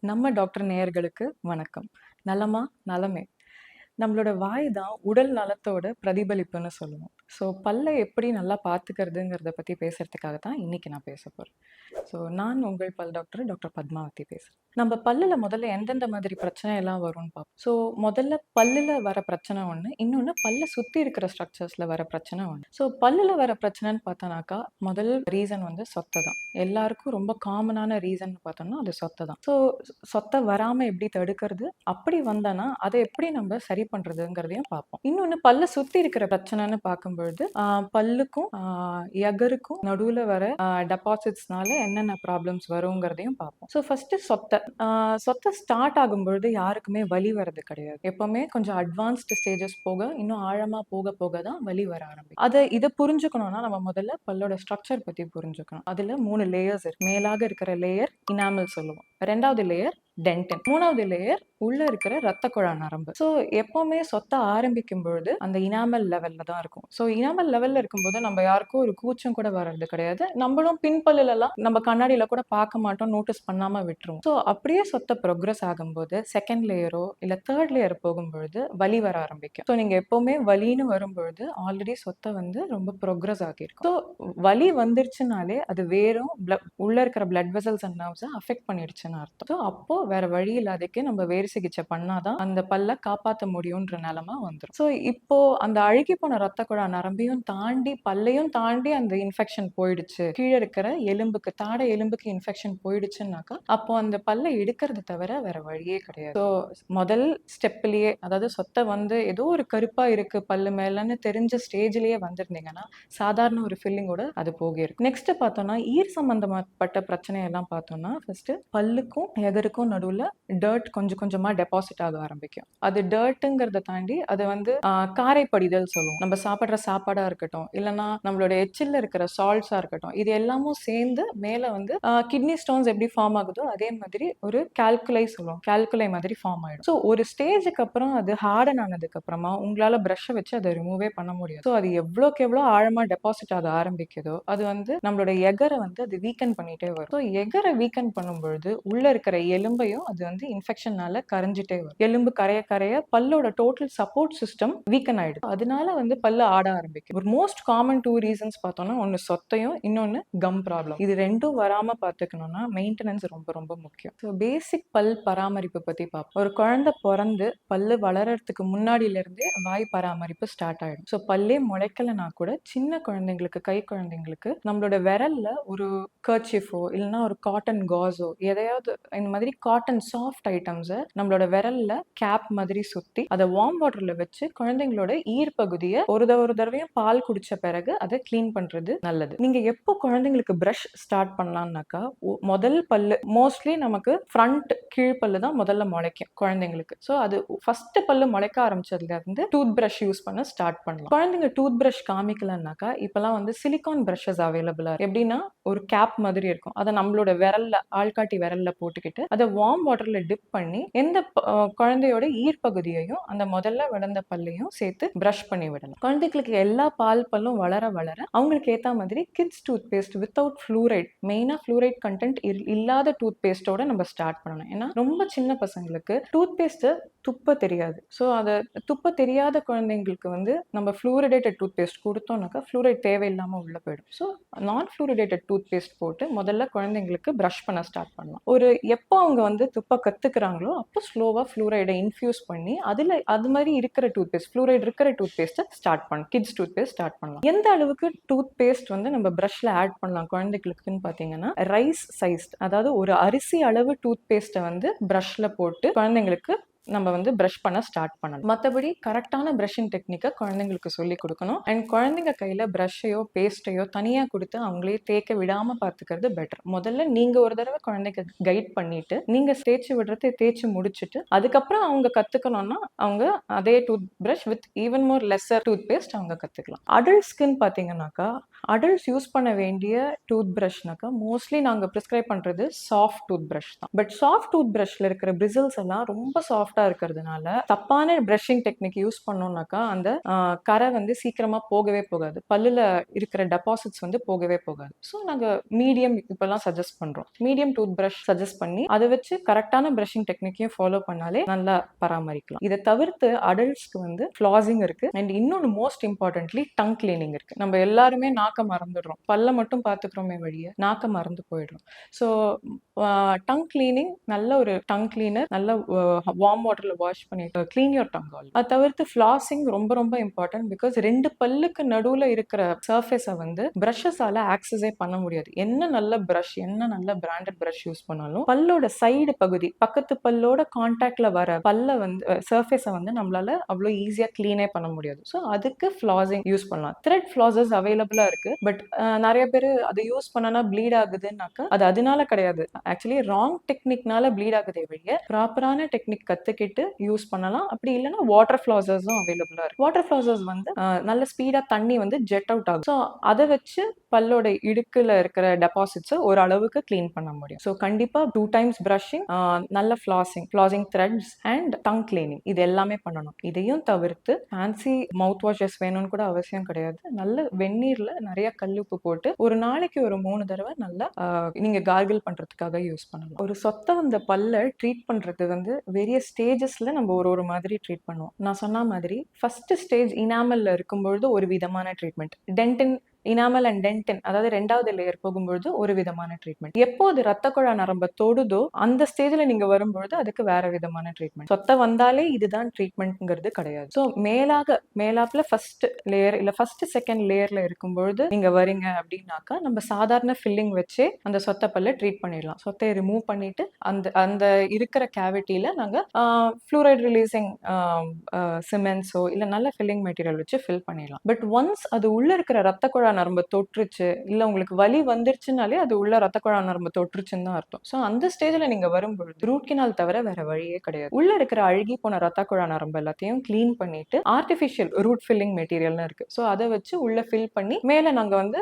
நம்ம டாக்டர் நேயர்களுக்கு வணக்கம். நலமா நலமே. நம்மளோட வாய் தான் உடல் நலத்தோட பிரதிபலிப்புன்னு சொல்லுவோம். ஸோ பல்லை எப்படி நல்லா பார்த்துக்கிறதுங்கிறத பற்றி பேசுறதுக்காக தான் இன்னைக்கு நான் பேச போகிறேன் ஸோ நான் உங்கள் பல் டாக்டர் டாக்டர் பத்மாவதி பேசுகிறேன் நம்ம பல்லில் முதல்ல எந்தெந்த மாதிரி பிரச்சனை எல்லாம் வரும்னு பார்ப்போம். ஸோ முதல்ல பல்லில் வர பிரச்சனை ஒன்று இன்னொன்று பல்லை சுற்றி இருக்கிற ஸ்ட்ரக்சர்ஸில் வர பிரச்சனை ஒன்று ஸோ பல்லில் வர பிரச்சனைன்னு பார்த்தோன்னாக்கா முதல் ரீசன் வந்து சொத்தை தான். எல்லாருக்கும் ரொம்ப காமனான ரீசன் பார்த்தோம்னா அது சொத்தை தான். ஸோ சொத்தை வராமல் எப்படி தடுக்கிறது? அப்படி வந்தோன்னா அதை எப்படி நம்ம சரி பண்ணுறதுங்கிறதையும் பார்ப்போம். இன்னொன்று பல்ல சுற்றி இருக்கிற பிரச்சனைன்னு பார்க்கும்பொழுது பல்லுக்கும் எகருக்கும் நடுவில் வர டெபாசிட்ஸ்னால என்னென்ன ப்ராப்ளம்ஸ் வருங்கிறதையும் பார்ப்போம். ஸோ ஃபஸ்ட்டு சொத்தை. சொத்தை ஸ்டார்ட் ஆகும்பொழுது யாருக்குமே வலி வர்றது கிடையாது. எப்பவுமே கொஞ்சம் அட்வான்ஸ்டு ஸ்டேஜஸ் போக இன்னும் ஆழமாக போக போக தான் வலி வர ஆரம்பிக்கும். அதை இதை புரிஞ்சுக்கணும்னா நம்ம முதல்ல பல்லோட ஸ்ட்ரக்சர் பற்றி புரிஞ்சுக்கணும். அதில் மூணு லேயர்ஸ் இருக்கு. மேலாக இருக்கிற லேயர் இனாமல் சொல்லுவோம். ரெண்டாவது லேயர் டென்டன். மூணாவது லேயர் உள்ள இருக்கிற ரத்த குழா நரம்பு. ஸோ எப்பவுமே சொத்த ஆரம்பிக்கும் பொழுது அந்த இனாமல் லெவல்ல தான் இருக்கும். ஸோ இனாமல் லெவல்ல இருக்கும்போது நம்ம யாருக்கும் ஒரு கூச்சம் கூட வர்றது கிடையாது. நம்மளும் பின்பல்லாம் நம்ம கண்ணாடியில கூட பார்க்க மாட்டோம் நோட்டீஸ் பண்ணாம விட்டுருவோம். ஸோ அப்படியே சொத்த ப்ரோக்ரஸ் ஆகும்போது செகண்ட் லேயரோ இல்ல தேர்ட் லேயர் போகும்பொழுது வலி வர ஆரம்பிக்கும். ஸோ நீங்க எப்பவுமே வலின்னு வரும்பொழுது ஆல்ரெடி சொத்தை வந்து ரொம்ப ப்ரோக்ரஸ் ஆகியிருக்கும். ஸோ வலி வந்துருச்சுனாலே அது வேறும் உள்ள இருக்கிற பிளட் வெசல்ஸ் அண்ட் நர்வ்ஸை அஃபெக்ட் பண்ணிடுச்சுன்னு அர்த்தம். ஸோ அப்போ வேற வழி இல்லாதக்கே நம்ம வேறு சிகிச்சை பண்ணாதான் அந்த பல்ல காப்பாற்ற முடியும்ன்ற நிலமா வந்துடும் ஸோ இப்போ அந்த அழுகி போன ரத்த குழா நரம்பையும் தாண்டி பல்லையும் தாண்டி அந்த இன்ஃபெக்ஷன் போயிடுச்சு. கீழே இருக்கிற எலும்புக்கு தாடை எலும்புக்கு இன்ஃபெக்ஷன் போயிடுச்சுன்னாக்கா அப்போ அந்த பல்லை எடுக்கிறது தவிர வேற வழியே கிடையாது. ஸோ முதல் ஸ்டெப்லயே அதாவது சொத்தை வந்து ஏதோ ஒரு கருப்பா இருக்கு பல்லு மேலன்னு தெரிஞ்ச ஸ்டேஜ்லயே வந்திருந்தீங்கன்னா சாதாரண ஒரு ஃபில்லிங்கோட அது போகிருக்கு நெக்ஸ்ட் பார்த்தோம்னா ஈர் சம்பந்தப்பட்ட பிரச்சனை எல்லாம் பார்த்தோம்னா ஃபர்ஸ்ட் பல்லுக்கும் எகருக்கும் நடுவில் டர்ட் கொஞ்சம் கொஞ்சமா டெபாசிட் ஆக ஆரம்பிக்கும். அது டர்ட்டுங்கிறத தாண்டி அது வந்து காரைப்படிதல் சொல்லுவோம். நம்ம சாப்பிட்ற சாப்பாடா இருக்கட்டும் இல்லைன்னா நம்மளோட எச்சில்ல இருக்கிற சால்ட்ஸா இருக்கட்டும் இது எல்லாமும் சேர்ந்து மேலே வந்து கிட்னி ஸ்டோன்ஸ் எப்படி ஃபார்ம் ஆகுதோ அதே மாதிரி ஒரு கால்குலை சொல்லுவோம். கால்குலை மாதிரி ஃபார்ம் ஆகிடும் ஸோ ஒரு ஸ்டேஜுக்கு அப்புறம் அது ஹார்டன் ஆனதுக்கு அப்புறமா உங்களால் ப்ரஷ்ஷை வச்சு அதை ரிமூவே பண்ண முடியாது. ஸோ அது எவ்வளோக்கு எவ்வளோ ஆழமாக டெபாசிட் ஆக ஆரம்பிக்குதோ அது வந்து நம்மளோட எகரை வந்து அது வீக்கன் பண்ணிட்டே வரும். ஸோ எகரை வீக்கன் பண்ணும்பொழுது உள்ள இருக்கிற எலும்பையும் அது வந்து இன்ஃபெக்ஷனால கரைஞ்சிட்டே வரும். எலும்பு கரைய கரைய பல்லோட டோட்டல் சப்போர்ட் சிஸ்டம் வீக்கன் ஆயிடும் அதனால வந்து பல்லு ஆட ஆரம்பிக்கும். ஒரு மோஸ்ட் காமன் டூ ரீசன்ஸ் பார்த்தோம்னா ஒன்று சொத்தையும் இன்னொன்று கம் ப்ராப்ளம் இது ரெண்டும் வராம பார்த்துக்கணும்னா மெயின்டெனன்ஸ் ரொம்ப ரொம்ப முக்கியம். ஸோ பேசிக் பல் பராமரிப்பு பற்றி பார்ப்போம். ஒரு குழந்தை பிறந்து பல்லு வளர்கிறதுக்கு முன்னாடியிலேருந்தே வாய் பராமரிப்பு ஸ்டார்ட் ஆகிடும் ஸோ பல்லே முளைக்கலைனா கூட சின்ன குழந்தைங்களுக்கு கை குழந்தைங்களுக்கு நம்மளோட விரல்ல ஒரு கர்ச்சிஃபோ இல்லைன்னா ஒரு காட்டன் காஸோ எதையாவது இந்த மாதிரி காட்டன் சாஃப்ட் ஐட்டம்ஸை நம்மளோட விரல்ல கேப் மாதிரி சுத்தி அதை வார்ம் வாட்டர்ல வச்சு குழந்தைங்களோட ஈர்ப்பகுதியை ஒரு ஒரு தடவையும் பால் குடிச்ச பிறகு அதை க்ளீன் பண்றது நல்லது. நீங்க எப்போ குழந்தைங்களுக்கு பிரஷ் ஸ்டார்ட் பண்ணலாம்னாக்கா முதல் பல்லு மோஸ்ட்லி நமக்கு ஃப்ரண்ட் கீழ்ப்பல்லு தான் முதல்ல முளைக்கும் குழந்தைங்களுக்கு. ஸோ அது ஃபர்ஸ்ட் பல்லு முளைக்க ஆரம்பிச்சதுல இருந்து டூத் பிரஷ் யூஸ் பண்ண ஸ்டார்ட் பண்ணலாம். குழந்தைங்க டூத் பிரஷ் காமிக்கலன்னாக்கா இப்பெல்லாம் வந்து சிலிகான் பிரஷஸ் அவைலபிளா எப்படின்னா ஒரு கேப் மாதிரி இருக்கும். அதை நம்மளோட விரல்ல ஆள்காட்டி விரல்ல போட்டுக்கிட்டு அதை வார்ம் வாட்டர்ல டிப் பண்ணி எந்த குழந்தையோட ஈர்ப்பகுதியையும் அந்த முதல்ல விழுந்த பல்லையும் சேர்த்து ப்ரஷ் பண்ணி விடணும். குழந்தைகளுக்கு எல்லா பால் பல்லும் வளர வளர அவங்களுக்கு ஏத்த மாதிரி kids toothpaste without fluoride மெயினா ஃப்ளூரைட் கண்டென்ட் இல்லாத டூத் பேஸ்டோட நம்ம ஸ்டார்ட் பண்ணணும். ஏன்னா ரொம்ப சின்ன பசங்களுக்கு டூத் பேஸ்ட்டு துப்ப தெரியாது. ஸோ அதை துப்ப தெரியாத குழந்தைங்களுக்கு வந்து நம்ம ஃப்ளூரிடேட்டட் டூத் பேஸ்ட் கொடுத்தோம்னாக்கா ஃப்ளூரைட் தேவையில்லாமல் உள்ளே போயிடும். ஸோ நான் ஃப்ளூரிடேட்டட் டூத் பேஸ்ட் போட்டு முதல்ல குழந்தைங்களுக்கு ப்ரஷ் பண்ண ஸ்டார்ட் பண்ணலாம். ஒரு எப்போ அவங்க வந்து துப்ப கற்றுக்குறாங்களோ அப்போ ஸ்லோவாக ஃப்ளூரைடை இன்ஃபியூஸ் பண்ணி அதில் அது மாதிரி இருக்கிற டூத் பேஸ்ட் ஃப்ளூரைட் இருக்கிற டூத் பேஸ்ட்டை ஸ்டார்ட் பண்ணலாம். கிட்ஸ் டூத் பேஸ்ட் ஸ்டார்ட் பண்ணலாம். எந்த அளவுக்கு டூத் பேஸ்ட் வந்து நம்ம ப்ரஷ்ல ஆட் பண்ணலாம் குழந்தைகளுக்குன்னு பார்த்தீங்கன்னா ரைஸ் சைஸ்ட் அதாவது ஒரு அரிசி அளவு டூத் பேஸ்ட்டை வந்து ப்ரஷ்ல போட்டு குழந்தைங்களுக்கு நம்ம வந்து ப்ரஷ் பண்ண ஸ்டார்ட் பண்ணணும். மற்றபடி கரெக்டான ப்ரஷிங் டெக்னிக்கை குழந்தைங்களுக்கு சொல்லி கொடுக்கணும். அண்ட் குழந்தைங்க கையில் ப்ரஷ்ஷையோ பேஸ்ட்டையோ தனியாக கொடுத்து அவங்களே தேய்க்க விடாமல் பார்த்துக்கிறது பெட்டர் முதல்ல நீங்கள் ஒரு தடவை குழந்தைக்கு கைட் பண்ணிட்டு நீங்கள் தேய்ச்சி விடுறதை தேய்ச்சி முடிச்சுட்டு அதுக்கப்புறம் அவங்க கற்றுக்கணும்னா அவங்க அதே toothbrush with even more lesser toothpaste அவங்க கற்றுக்கலாம் அடல்ட் ஸ்கின் பார்த்தீங்கன்னாக்கா அடல்ட்ஸ் யூஸ் பண்ண வேண்டிய டூத் ப்ரஷ்னாக்கா மோஸ்ட்லி நாங்கள் ப்ரிஸ்கிரைப் பண்ணுறது சாஃப்ட் டூத் ப்ரஷ் தான். பட் சாஃப்ட் டூத் ப்ரஷ்ல இருக்கிற பிரிசில்ஸ் எல்லாம் ரொம்ப சாஃப்ட் சாஃப்டாக சாஃப்டா இருக்கிறதுனால தப்பான ப்ரஷிங் டெக்னிக் யூஸ் பண்ணோம்னாக்கா அந்த கரை வந்து சீக்கிரமா போகவே போகாது. பல்லுல இருக்கிற டெபாசிட்ஸ் வந்து போகவே போகாது. ஸோ நாங்க மீடியம் இப்பெல்லாம் சஜஸ்ட் பண்றோம். மீடியம் டூத் பிரஷ் சஜஸ்ட் பண்ணி அதை வச்சு கரெக்டான ப்ரஷிங் டெக்னிக்கையும் ஃபாலோ பண்ணாலே நல்லா பராமரிக்கலாம். இதை தவிர்த்து அடல்ட்ஸ்க்கு வந்து ஃப்ளாசிங் இருக்கு. அண்ட் இன்னொன்று மோஸ்ட் இம்பார்ட்டன்ட்லி டங் கிளீனிங் இருக்கு. நம்ம எல்லாருமே நாக்க மறந்துடுறோம். பல்ல மட்டும் பார்த்துக்கிறோமே வழிய நாக்க மறந்து போயிடுறோம். ஸோ டங் கிளீனிங் நல்ல ஒரு டங் கிளீனர் நல்ல வார்ம் வாட்டர்ல வாஷ் பண்ணி க்ளீன் யோர் டங் ஆல் அது தவிர்த்து ஃப்ளாசிங் ரொம்ப ரொம்ப இம்பார்ட்டன்ட் பிகாஸ் ரெண்டு பல்லுக்கு நடுவுல இருக்கிற சர்ஃபேஸை வந்து பிரஷஸால ஆக்சஸே பண்ண முடியாது. என்ன நல்ல பிரஷ் என்ன நல்ல பிராண்டட் பிரஷ் யூஸ் பண்ணாலும் பல்லோட சைடு பகுதி பக்கத்து பல்லோட கான்டாக்ட்ல வர பல்ல வந்து சர்ஃபேஸை வந்து நம்மளால அவ்வளோ ஈஸியாக க்ளீனே பண்ண முடியாது. ஸோ அதுக்கு ஃப்ளாசிங் யூஸ் பண்ணலாம். த்ரெட் ஃப்ளாசஸ் அவைலபிளா இருக்கு. பட் நிறைய பேர் அதை யூஸ் பண்ணனா ப்ளீட் ஆகுதுன்னாக்கா அது அதனால கிடையாது. ஆக்சுவலி ராங் டெக்னிக்னால ப்ளீட் ஆகுதே வழிய ப்ராப்பரான டெக்னிக் கத்துக்கிட்டு யூஸ் பண்ணலாம். அப்படி இல்லைன்னா வாட்டர் ஃப்ளாசர்ஸும் அவைலபிளா இருக்கு. வாட்டர் ஃப்ளாசர்ஸ் வந்து நல்ல ஸ்பீடா தண்ணி வந்து ஜெட் அவுட் ஆகும். ஸோ அதை வச்சு பல்லோட இடுக்குல இருக்கிற டெபாசிட்ஸை ஒரு அளவுக்கு க்ளீன் பண்ண முடியும். ஸோ கண்டிப்பா டூ டைம்ஸ் ப்ரஷிங் நல்ல flossing flossing threads and tongue cleaning இது எல்லாமே பண்ணணும். இதையும் தவிர்த்து ஃபேன்சி மவுத் வாஷஸ் வேணும்னு கூட அவசியம் கிடையாது. நல்ல வெந்நீர்ல நிறைய கல்லுப்பு போட்டு ஒரு நாளைக்கு ஒரு மூணு தடவை நல்லா நீங்கள் நீங்க கார்கிள் பண்றதுக்காக யூஸ் பண்ணலாம். ஒரு சொத்த வந்த பல்ல ட்ரீட் பண்றது வந்து வெரிய ஸ்டேஜஸில் நம்ம ஒரு ஒரு மாதிரி ட்ரீட் பண்ணுவோம். நான் சொன்ன மாதிரி ஃபஸ்ட்டு ஸ்டேஜ் இனாமலில் இருக்கும்பொழுது ஒரு விதமான treatment dentin enamel and dentin அதாவது ரெண்டாவது லேயர் போகும்பொழுது ஒரு விதமான ட்ரீட்மெண்ட் எப்போது ரத்த குழா நரம்ப தொடுதோ அந்த ஸ்டேஜ்ல நீங்க வரும்பொழுது அதுக்கு வேற விதமான ட்ரீட்மெண்ட் சொத்த வந்தாலே இதுதான் ட்ரீட்மெண்ட்ங்கிறது கிடையாது. ஸோ மேலாக மேலாப்ல ஃபர்ஸ்ட் லேயர் இல்ல ஃபர்ஸ்ட் செகண்ட் லேயர்ல இருக்கும்பொழுது நீங்க வரீங்க அப்படின்னாக்கா நம்ம சாதாரண ஃபில்லிங் வச்சே அந்த சொத்த பல்ல ட்ரீட் பண்ணிடலாம். சொத்தையை ரிமூவ் பண்ணிட்டு அந்த அந்த இருக்கிற கேவிட்டியில நாங்க ஃப்ளூரைட் ரிலீசிங் சிமெண்ட்ஸோ இல்ல நல்ல ஃபில்லிங் மெட்டீரியல் வச்சு ஃபில் பண்ணிடலாம். பட் ஒன்ஸ் அது உள்ள இருக்கிற ரத்த குழா நரம்பு தொற்றுச்சு. இல்ல உங்களுக்கு வலி வந்துருச்சுனாலே அது உள்ள ரத்த குழா நரம்பு தொற்றுச்சுன்னு தான் அர்த்தம். ஸோ அந்த ஸ்டேஜ்ல நீங்க வரும்பொழுது ரூட் கினால் தவிர வேற வழியே கிடையாது. உள்ள இருக்கிற அழுகி போன ரத்த குழா நரம்பு எல்லாத்தையும் க்ளீன் பண்ணிட்டு ஆர்டிஃபிஷியல் ரூட் ஃபில்லிங் மெட்டீரியல்னு இருக்கு. ஸோ அதை வச்சு உள்ள ஃபில் பண்ணி மேல நாங்க வந்து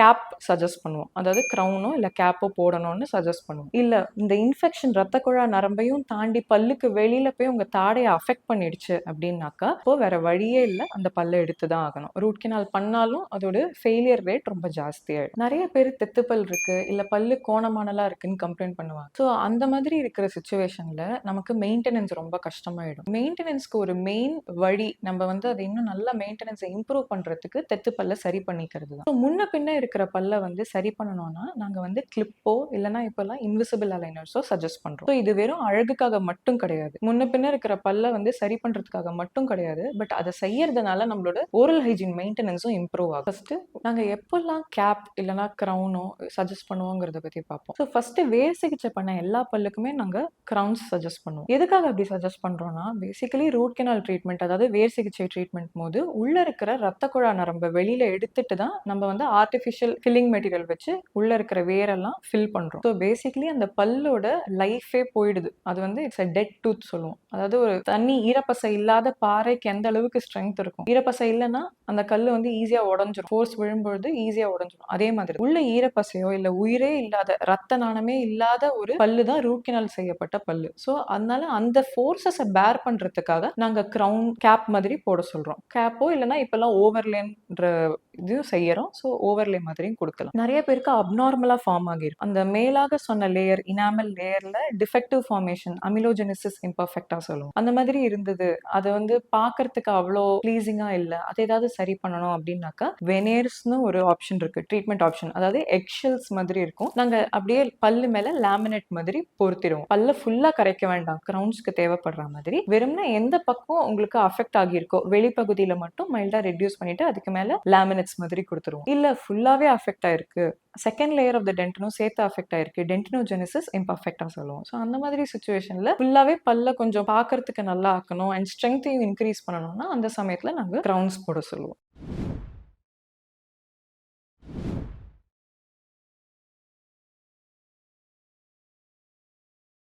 கேப் சஜஸ்ட் பண்ணுவோம். அதாவது க்ரௌனோ இல்ல கேப்போ போடணும்னு சஜஸ்ட் பண்ணுவோம். இல்ல இந்த இன்ஃபெக்ஷன் ரத்த குழா நரம்பையும் தாண்டி பல்லுக்கு வெளியில போய் உங்க தாடையை அஃபெக்ட் பண்ணிடுச்சு அப்படின்னாக்கா இப்போ வேற வழியே இல்லை. அந்த பல்லை எடுத்து தான் ஆகணும். ரூட் கினால் பண்ணாலும் அதோட ஃபெயிலியர் ரேட் ரொம்ப ஜாஸ்தியாயிடும் நிறைய பேர் தெத்துப்பல் இருக்கு இல்ல பல்லு கோணமானலா இருக்குன்னு கம்ப்ளைண்ட் பண்ணுவாங்க. ஸோ அந்த மாதிரி இருக்கிற சுச்சுவேஷன்ல நமக்கு மெயின்டெனன்ஸ் ரொம்ப கஷ்டமாயிடும். மெயின்டெனன்ஸ்க்கு ஒரு மெயின் வழி நம்ம வந்து அதை இன்னும் நல்லா மெயின்டெனன்ஸை இம்ப்ரூவ் பண்றதுக்கு தெத்து பல்ல சரி பண்ணிக்கிறது தான். So, முன்ன பின்ன இருக்கிற பல்ல வந்து சரி பண்ணணும்னா நாங்க வந்து கிளிப்போ இல்லைன்னா இப்பெல்லாம் இன்விசிபிள் அலைனர்ஸோ சஜஸ்ட் பண்றோம். ஸோ இது வெறும் அழகுக்காக மட்டும் கிடையாது. முன்ன பின்ன இருக்கிற பல்ல வந்து சரி பண்றதுக்காக மட்டும் கிடையாது. பட் அதை செய்யறதுனால நம்மளோட ஓரல் ஹைஜீன் மெயின்டெனன்ஸும் இம்ப்ரூவ் ஆகும். ஃபர்ஸ்ட் நாங்க எப்பெல்லாம் கேப் இல்லைன்னா க்ரௌனோ சஜஸ்ட் பண்ணுவோங்கிறத பத்தி பார்ப்போம் ஸோ ஃபர்ஸ்ட் வேர் சிகிச்சை பண்ண எல்லா பல்லுக்குமே நாங்க க்ரௌன்ஸ் சஜஸ்ட் பண்ணுவோம். எதுக்காக அப்படி சஜஸ்ட் பண்றோம்னா பேசிக்கலி ரூட் கெனால் ட்ரீட்மெண்ட் அதாவது வேர் சிகிச்சை ட்ரீட்மெண்ட் போது உள்ள இருக்கிற ரத்த குழா நரம்பை வெளியில எடுத்துட்டு தான் நம்ம வந்து ஆர்டிஃபிஷியல் ஃபில்லிங் மெட்டீரியல் வச்சு உள்ள இருக்கிற வேரெல்லாம் ஃபில் பண்றோம். ஸோ பேசிக்கலி அந்த பல்லோட லைஃபே போயிடுது. அது வந்து இட்ஸ் அ டெட் டூத் சொல்லுவோம். அதாவது ஒரு தண்ணி ஈரப்பசை இல்லாத பாறைக்கு எந்த அளவுக்கு ஸ்ட்ரென்த் இருக்கும். ஈரப்பசை இல்லைன்னா அந்த கல் வந்து ஈஸியா உடஞ்சிரும். ஃபோர்ஸ் விழும்பொழுது ஈஸியா உடஞ்சிடும் அதே மாதிரி உள்ள ஈரப்பசையோ இல்ல உயிரே இல்லாத ரத்த நாணமே இல்லாத ஒரு பல்லு தான் ரூட் கெனால் செய்யப்பட்ட பல்லு. ஸோ அதனால அந்த ஃபோர்ஸஸை பேர் பண்றதுக்காக நாங்க க்ரௌன் கேப் மாதிரி போட சொல்றோம். கேப்போ இல்லைன்னா இப்பெல்லாம் ஓவர்லேன்ற இதுவும் செய்யறோம். ஸோ ஓவர்லே மாதிரியும் கொடுக்கலாம். நிறைய பேருக்கு அப்நார்மலா ஃபார்ம் ஆகிருக்கும் அந்த மேலாக சொன்ன லேயர் இனாமல் லேயர்ல டிஃபெக்டிவ் ஃபார்மேஷன் அமிலோஜெனிசிஸ் இம்பர்ஃபெக்டா சொல்லுவோம். அந்த மாதிரி இருந்தது. அதை வந்து பார்க்கறதுக்கு அவ்வளோ ப்ளீசிங்கா இல்லை. அதை ஏதாவது சரி பண்ணணும் அப்படின்னாக்கா வெனேர்ஸ்னு ஒரு ஆப்ஷன் இருக்கு. ட்ரீட்மெண்ட் ஆப்ஷன் அதாவது எக்ஷல்ஸ் மாதிரி இருக்கும். நாங்க அப்படியே பல்லு மேல லேமினேட் மாதிரி பொருத்திடுவோம். பல்ல ஃபுல்லா கரைக்க வேண்டாம். கிரவுண்ட்ஸ்க்கு தேவைப்படுற மாதிரி. வெறும்னா எந்த பக்கம் உங்களுக்கு அஃபெக்ட் ஆகியிருக்கோ வெளிப்பகுதியில மட்டும் மைல்டா ரெடியூஸ் பண்ணிட்டு அதுக்கு மேல லேமினேட்ஸ் மாதிரி கொடுத்துருவோம். இல்ல ஃபுல்லாவே அஃபெக்ட் ஆயிருக்கு. செகண்ட் லேயர் ஆஃப் த டென்டனும் சேர்த்து அஃபெக்ட் ஆயிருக்கு. டென்டினோஜெனிசிஸ் இம்பர்ஃபெக்டாக சொல்லுவோம். ஸோ அந்த மாதிரி சுச்சுவேஷன்ல ஃபுல்லாவே பல்ல கொஞ்சம் பார்க்கறதுக்கு நல்லா ஆக்கணும் அண்ட் ஸ்ட்ரென்த்தையும் இன்க்ரீஸ் பண்ணணும்னா அந்த சமயத்துல நாங்க க்ரௌன்ஸ் போட சொல்லுவோம்.